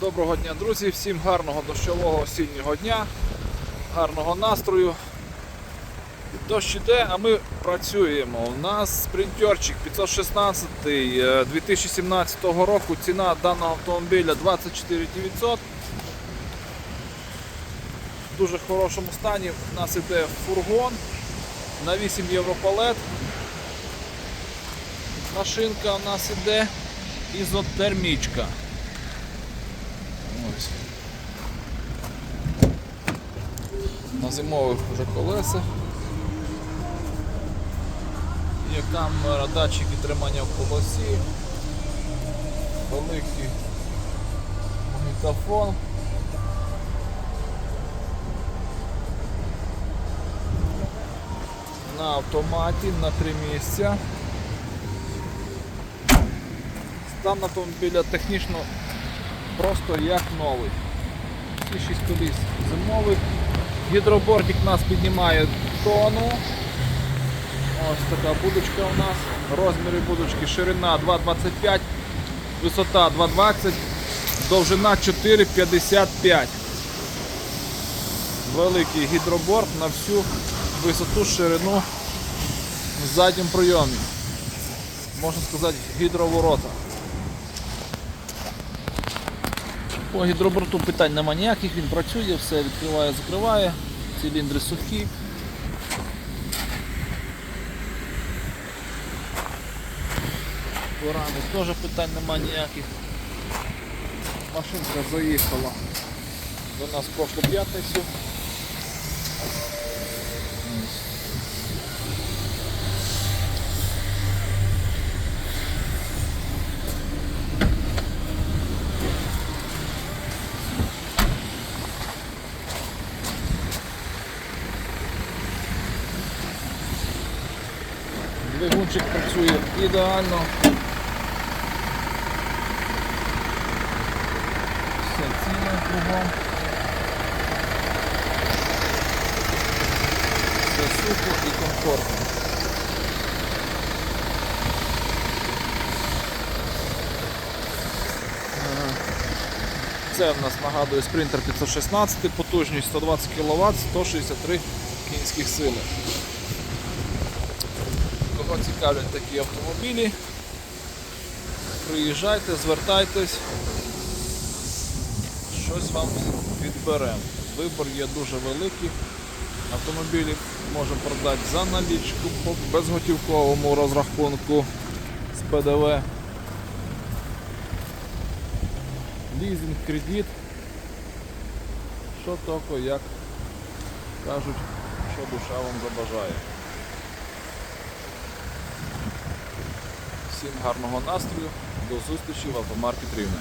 Доброго дня, друзі! Всім гарного дощового осіннього дня, гарного настрою. Дощ іде, а ми працюємо. У нас спринтерчик 516 е, 2017 року. Ціна даного автомобіля 24 900. В дуже хорошому стані. У нас іде фургон на 8 євро палет. Машинка у нас іде ізотермічка. На зимових вже колеса. Є камера, датчики тримання в полосі, великий магнітофон. На автоматі на три місця. Стан автомобіля технічно просто як новий. Всі шість коліс зимових. Гідробортик нас піднімає тону. Ось така будочка у нас. Розміри будочки, ширина 2,25, висота 2,20, довжина 4,55. Великий гідроборт на всю висоту, ширину в задньому прийомі. Можна сказати, гідроворота. По гідроборту питань нема ніяких, він працює, все відкриває, закриває, циліндри сухі. Порани теж питань нема ніяких. Машинка заїхала до нас в прошлу п'ятницю. Двигунчик працює ідеально. Все ціле кругом. Все сухо і комфортно. Це в нас нагадує спринтер 516, потужність 120 кВт, 163 кінських сили. Кого цікавлять такі автомобілі, приїжджайте, звертайтесь, щось вам відберемо. Вибор є дуже великий. Автомобілі можемо продати за налічку по безготівковому розрахунку з ПДВ. Лізинг, кредит. Що тільки, як кажуть, що душа вам забажає. Всім гарного настрою, до зустрічі в автомаркет Рівне.